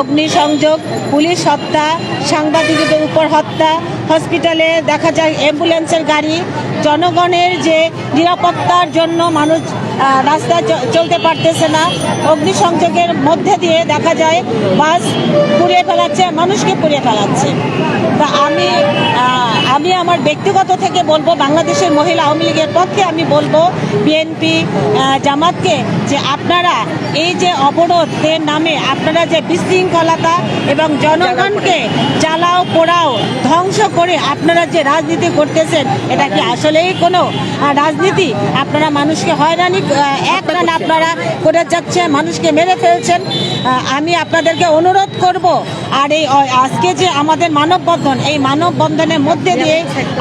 অগ্নিসংযোগ, পুলিশ হত্যা, সাংবাদিকদের উপর হত্যা, হসপিটালে দেখা যায় অ্যাম্বুলেন্সের গাড়ি, জনগণের যে নিরাপত্তার জন্য মানুষ রাস্তায় চলতে পারতেছে না। অগ্নিসংযোগের মধ্যে দিয়ে দেখা যায় বাস পুড়িয়ে ফেলাচ্ছে, মানুষকে পুড়িয়ে ফেলাচ্ছে। তা আমি আমি আমার ব্যক্তিগত থেকে বলব বাংলাদেশের মহিলা আওয়ামী লীগের পক্ষে আমি বলব বিএনপি জামাতকে যে আপনারা এই যে অবরোধের নামে আপনারা যে বিশৃঙ্খলতা এবং জনগণকে জ্বালাও পোড়াও ধ্বংস করে আপনারা যে রাজনীতি করতেছেন এটা কি আসলেই কোনো রাজনীতি? আপনারা মানুষকে হয়রানি এক রান আপনারা করে যাচ্ছে মানুষকে মেরে ফেলছেন। আমি আপনাদেরকে অনুরোধ করব আর এই আজকে যে আমাদের মানববন্ধন এই মানববন্ধনের মধ্যে দিয়ে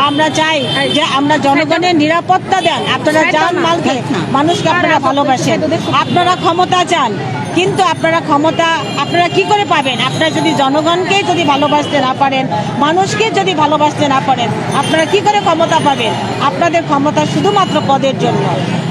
আমরা চাই যে আমরা জনগণের নিরাপত্তা দেন। আপনারা যান মালকে মানুষকে আপনারা ভালোবাসেন। আপনারা ক্ষমতা চান। কিন্তু আপনারা ক্ষমতা, আপনারা কি করে পাবেন? আপনারা যদি জনগণকে যদি ভালোবাসতে না পারেন, মানুষকে যদি ভালোবাসতে না পারেন, আপনারা কি করে ক্ষমতা পাবেন? আপনাদের ক্ষমতা শুধুমাত্র পদের জন্য।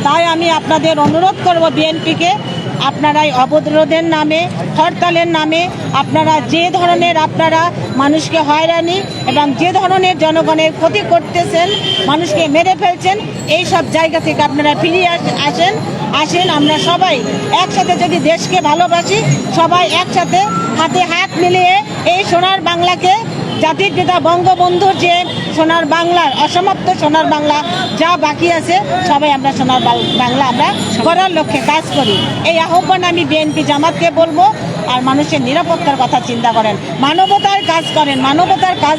তাই আমি আপনাদের অনুরোধ করব বিএনপিকে আপনারা এই অবরোধের নামে, হরতালের নামে আপনারা যে ধরনের আপনারা মানুষকে হয়রানি এবং যে ধরনের জনগণের ক্ষতি করতেছেন, মানুষকে মেরে ফেলছেন এই সব জায়গা থেকে আপনারা ফিরিয়ে আস- আসেন। আসেন আমরা সবাই একসাথে যদি দেশকে ভালোবাসি, সবাই একসাথে হাতে হাত মিলিয়ে এই সোনার বাংলাকে জাতির পিতা বঙ্গবন্ধুর যে সোনার বাংলার অসমাপ্ত সোনার বাংলা যা বাকি আছে, সবাই আমরা সোনার বাল- আমরা করার লক্ষ্যে কাজ করি। এই আহ্বান আমি বিএনপি জামাতকে বলব, আর মানুষের নিরাপত্তার কথা চিন্তা করেন। মানবতার কাজ করেন, মানবতার কাজ